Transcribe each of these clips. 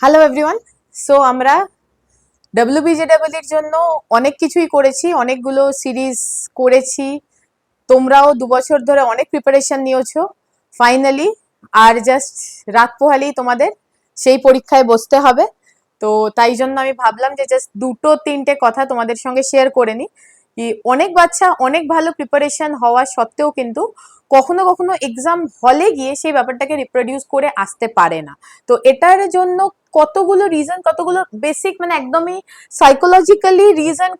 Hello everyone so আমরা ডাব্লিউবিজেডাবল এর জন্য অনেক কিছুই করেছি, অনেকগুলো সিরিজ করেছি। তোমরাও দু বছর ধরে অনেক প্রিপারেশন নিয়েছো। ফাইনালি আর জাস্ট রাত পোহালেই তোমাদের সেই পরীক্ষায় বসতে হবে। তো তাই জন্য আমি ভাবলাম যে জাস্ট দুটো, তিনটে কথা তোমাদের সঙ্গে শেয়ার করে নিই। অনেক বাচ্চা, অনেক ভালো প্রিপারেশন হওয়া সত্ত্বেও কিন্তু কখনো কখনো এক্সাম হলে গিয়ে সেই ব্যাপারটাকে রিপ্রোডিউস করে আসতে পারে না। তো এটার জন্য কতগুলো রিজন কতগুলো বেসিক মানে একদমই সাইকোলজিক্যালি রিজন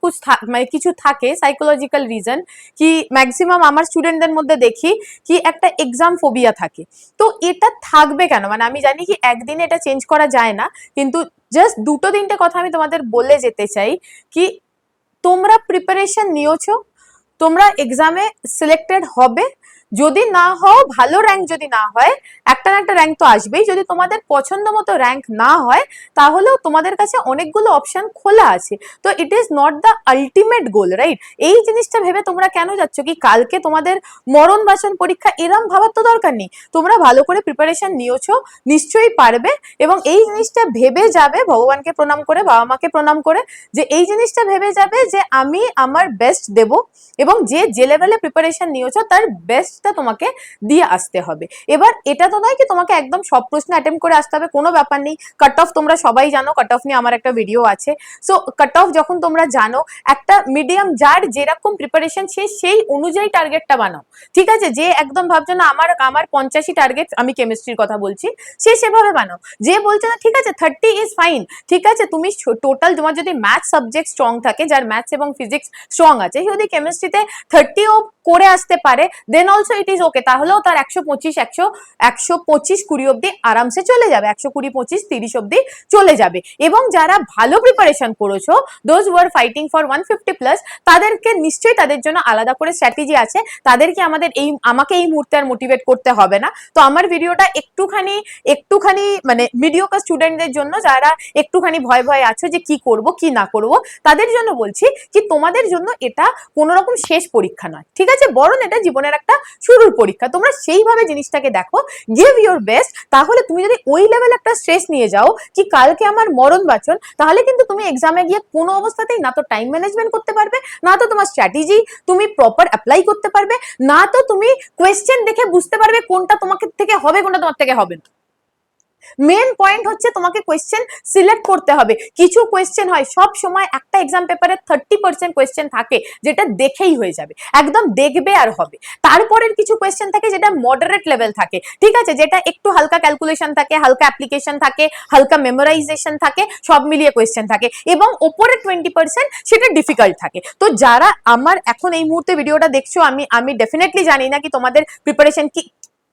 মানে কিছু থাকে সাইকোলজিক্যাল রিজন কি ম্যাক্সিমাম আমার স্টুডেন্টদের মধ্যে দেখি কি একটা এক্সাম ফোবিয়া থাকে। তো এটা থাকবে কেন? মানে আমি জানি কি একদিনে এটা চেঞ্জ করা যায় না, কিন্তু জাস্ট দুটো তিনটে কথা আমি তোমাদের বলে যেতে চাই কি তোমরা প্রিপারেশন নিয়েছো, তোমরা এক্সামে সিলেক্টেড হবে যদি না হও, ভালো র্যাঙ্ক যদি না হয়, একটা না একটা র্যাঙ্ক তো আসবেই। যদি তোমাদের পছন্দ মতো র্যাঙ্ক না হয়, তাহলেও তোমাদের কাছে অনেকগুলো অপশন খোলা আছে। তো it is not the ultimate goal right এই জিনিসটা ভেবে তোমরা কেন যাচ্ছ কি? কালকে তোমাদের মরণ বাসন পরীক্ষা এরম ভাবার তো দরকার নেই। তোমরা ভালো করে প্রিপারেশন নিয়েছো, নিশ্চয়ই পারবে এবং এই জিনিসটা ভেবে যাবে, ভগবানকে প্রণাম করে, বাবা মাকে প্রণাম করে, যে এই জিনিসটা ভেবে যাবে যে আমি আমার বেস্ট দেব এবং যে যে লেভেলে প্রিপারেশন নিয়েছো, তার বেস্টটা তোমাকে দিয়ে আসতে হবে। এবার এটা তো নয় কি তোমাকে একদম সব প্রশ্ন অ্যাটেম্প করে আসতে হবে, কোনো ব্যাপার নেই। কাট অফ তোমরা সবাই জানো কাট অফ নিয়ে আমার একটা ভিডিও আছে। সো কাট অফ যখন তোমরা জানো, একটা মিডিয়াম যার যেরকম প্রিপারেশন সে সেই অনুযায়ী টার্গেটটা বানাও। ঠিক আছে? যে একদম ভাবছ, না, আমার আমার পঞ্চাশি টার্গেট আমি কেমিস্ট্রির কথা বলছি। সে সেভাবে বানাও। যে বলছে, না, ঠিক আছে থার্টি ইজ ফাইন ঠিক আছে, তুমি টোটাল তোমার যদি ম্যাথ সাবজেক্ট স্ট্রং থাকে, যার ম্যাথস এবং ফিজিক্স স্ট্রং আছে, যদি কেমিস্ট্রিতে থার্টিও করে আসতে পারে দেন অলসো ইট ইজ ওকে তাহলেও তার একশো পঁচিশ, একশো একশো পঁচিশ কুড়ি আরামসে চলে যাবে। একশো কুড়ি, পঁচিশ, তিরিশ চলে যাবে। এবং যারা ভালো প্রিপারেশন করেছ those are fighting for one fifty plus তাদেরকে নিশ্চয়ই তাদের জন্য আলাদা করে স্ট্র্যাটেজি আছে। তাদেরকে আমাদের এই, আমাকে এই মুহূর্তে আর মোটিভেট করতে হবে না। তো আমার ভিডিওটা একটুখানি একটুখানি মানে মিডিওকার স্টুডেন্টদের জন্য যারা একটুখানি ভয় ভয় আছে যে কি করব, কি না করব, তাদের জন্য বলছি কি তোমাদের জন্য এটা কোনো রকম শেষ পরীক্ষা নয়। ঠিক আছে? বরং এটা জীবনের একটা শুরুর পরীক্ষা। তোমরা সেইভাবে জিনিসটাকে দেখো গিভ ইউর বেস্ট তাহলে তুমি যদি ওই লেভেল একটা স্ট্রেস নিয়ে যাও কি কালকে আমার মরণ বাচন, তাহলে কিন্তু তুমি এক্সামে গিয়ে কোনো অবস্থাতেই না তো টাইম ম্যানেজমেন্ট করতে পারবে, না তো তোমার স্ট্র্যাটেজি তুমি প্রপার অ্যাপ্লাই করতে পারবে, না তো তুমি কোয়েশ্চেন দেখে বুঝতে পারবে কোনটা তোমাকে থেকে হবে, কোনটা তোমার থেকে হবে না। মেন পয়েন্ট হচ্ছে তোমাকে কোয়েশ্চেন সিলেক্ট করতে হবে। কিছু কোয়েশ্চেন হয়, সব সময় একটা এক্সাম পেপারে থার্টি পার্সেন্ট কোয়েশ্চেন থাকে, যেটা দেখেই হয়ে যাবে। একদম দেখবে আর হবে। তারপরের কিছু কোয়েশ্চেন থাকে যেটা মডারেট লেভেল থাকে, ঠিক আছে? যেটা একটু হালকা ক্যালকুলেশন থাকে, হালকা অ্যাপ্লিকেশন থাকে, হালকা মেমোরাইজেশন থাকে, সব মিলিয়ে কোয়েশ্চেন থাকে। এবং ওপরে টোয়েন্টি পার্সেন্ট সেটা ডিফিকাল্ট থাকে। তো যারা আমার এখন এই মুহূর্তে ভিডিওটা দেখছ, আমি আমি ডেফিনেটলি জানি না কি তোমাদের প্রিপারেশন কি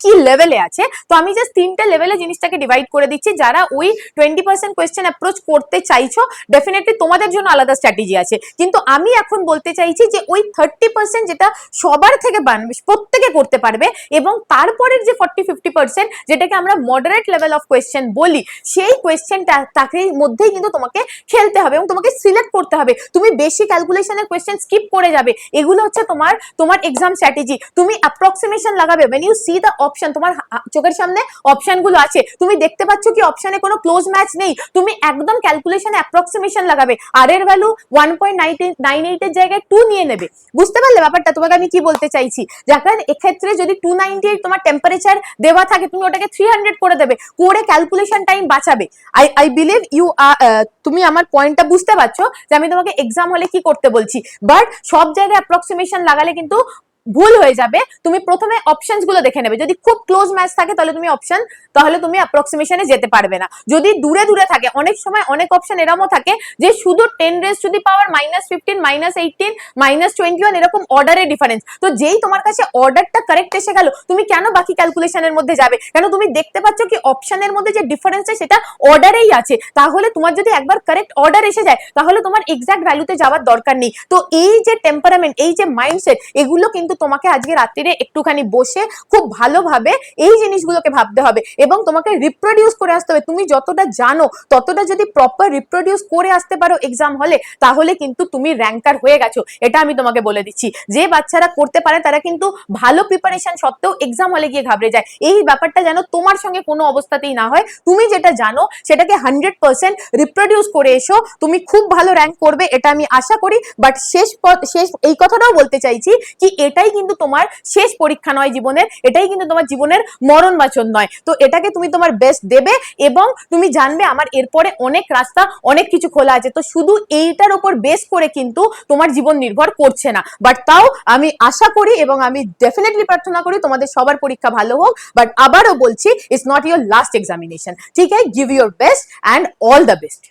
কি লেভেলে আছে? তো আমি জাস্ট তিনটে লেভেলে জিনিসটাকে ডিভাইড করে দিচ্ছি। যারা ওই টোয়েন্টি পার্সেন্ট কোয়েশ্চেন অ্যাপ্রোচ করতে চাইছো ডেফিনেটলি তোমাদের জন্য আলাদা স্ট্র্যাটেজি আছে। কিন্তু আমি এখন বলতে চাইছি যে ওই থার্টি পার্সেন্ট যেটা সবার থেকে প্রত্যেকে করতে পারবে এবং তারপরের যে ফর্টি ফিফটি পার্সেন্ট যেটাকে আমরা মডারেট লেভেল অফ কোয়েশ্চেন বলি, সেই কোয়েশ্চেনটা তাকে মধ্যেই কিন্তু তোমাকে খেলতে হবে এবং তোমাকে সিলেক্ট করতে হবে। তুমি বেশি ক্যালকুলেশনের কোয়েশ্চেন স্কিপ করে যাবে। এগুলো হচ্ছে তোমার তোমার এক্সাম স্ট্র্যাটেজি তুমি অ্যাপ্রক্সিমেশন লাগাবে। When you see the option তোমার চোখের সামনে অপশনগুলো আছে। তুমি দেখতে পাচ্ছ কি অপশনে কোনো ক্লোজ ম্যাচ নেই। তুমি একদম ক্যালকুলেশনে অ্যাপ্রক্সিমেশন লাগাবে। আর এর ভ্যালু ওয়ান পয়েন্ট নাইন এইটের জায়গায় টু নিয়ে নেবে। বুঝতে পারলে ব্যাপারটা? তোমাকে আমি কি বলতে চাইছি? যাকার এক্ষেত্রে যদি টু নাইনটি এইট তোমার টেম্পারেচার দেওয়া থাকে, তুমি ওটাকে থ্রি হান্ড্রেড করে দেবে। করে ক্যালকুলেশন টাইম বাঁচাবে। আই আই বিলিভ ইউ তুমি আমার পয়েন্টটা বুঝতে পারছ যে আমি তোমাকে এক্সাম হলে কি করতে বলছি। বাট সব জায়গায় অ্যাপ্রক্সিমেশন লাগালে কিন্তু ভুল হয়ে যাবে, তুমি প্রথমে অপশনসগুলো দেখে নেবে। যদি খুব ক্লোজ ম্যাচ থাকে, তাহলে তুমি অপশন তাহলে তুমি অ্যাপ্রক্সিমেশনে যেতে পারবে না। যদি দূরে দূরে থাকে, অনেক সময় অনেক অপশন এরমও থাকে যে শুধু ten raise to the power minus fifteen minus eighteen minus twenty one এরকম অর্ডারের ডিফারেন্স তো যেই তোমার কাছে অর্ডারটা কারেক্ট এসে গেল, তুমি কেন বাকি ক্যালকুলেশনের মধ্যে যাবে? কেন তুমি দেখতে পাচ্ছ কি অপশনের মধ্যে যে ডিফারেন্সটা সেটা অর্ডারেই আছে? তাহলে তোমার যদি একবার কারেক্ট অর্ডার এসে যায়, তাহলে তোমার এক্সাক্ট ভ্যালুতে যাওয়ার দরকার নেই। তো এই যে টেম্পারামেন্ট এই যে মাইন্ডসেট এগুলো কিন্তু তোমাকে আজকে রাত্রিরে একটুখানি বসে খুব ভালোভাবে এই জিনিসগুলোকে ভাবতে হবে এবং তোমাকে রিপ্রোডিউস করে আসতে হবে। তুমি যতটা জানো, ততটা যদি প্রপার রিপ্রোডিউস করে আসতে পারো এক্সাম হলে, তাহলে কিন্তু তুমি র্যাঙ্কার হয়ে গেছো। এটা আমি তোমাকে বলে দিচ্ছি। যে বাচ্চারা করতে পারে, তারা কিন্তু ভালো প্রিপারেশন সত্ত্বেও এক্সাম হলে গিয়ে ঘাবড়ে যায়। এই ব্যাপারটা যেন তোমার সঙ্গে কোনো অবস্থাতেই না হয়। তুমি যেটা জানো, সেটাকে হান্ড্রেড পার্সেন্ট রিপ্রোডিউস করে এসো। তুমি খুব ভালো র্যাঙ্ক করবে, এটা আমি আশা করি। বাট শেষ শেষ, এই কথাটাও বলতে চাইছি কি এটাই কিন্তু তোমার শেষ পরীক্ষা নয় জীবনের, এটাই কিন্তু তোমার জীবনের মরণ বাচন নয়। তো এটাকে তুমি তোমার বেস্ট দেবে এবং তুমি জানবে আমার এরপরে অনেক রাস্তা, অনেক কিছু খোলা আছে। তো শুধু এইটার ওপর বেস করে কিন্তু তোমার জীবন নির্ভর করছে না। বাট তাও আমি আশা করি এবং আমি ডেফিনেটলি প্রার্থনা করি তোমাদের সবার পরীক্ষা ভালো হোক। বাট আবারও বলছি it's not your last examination ঠিক আছে give your best and all the best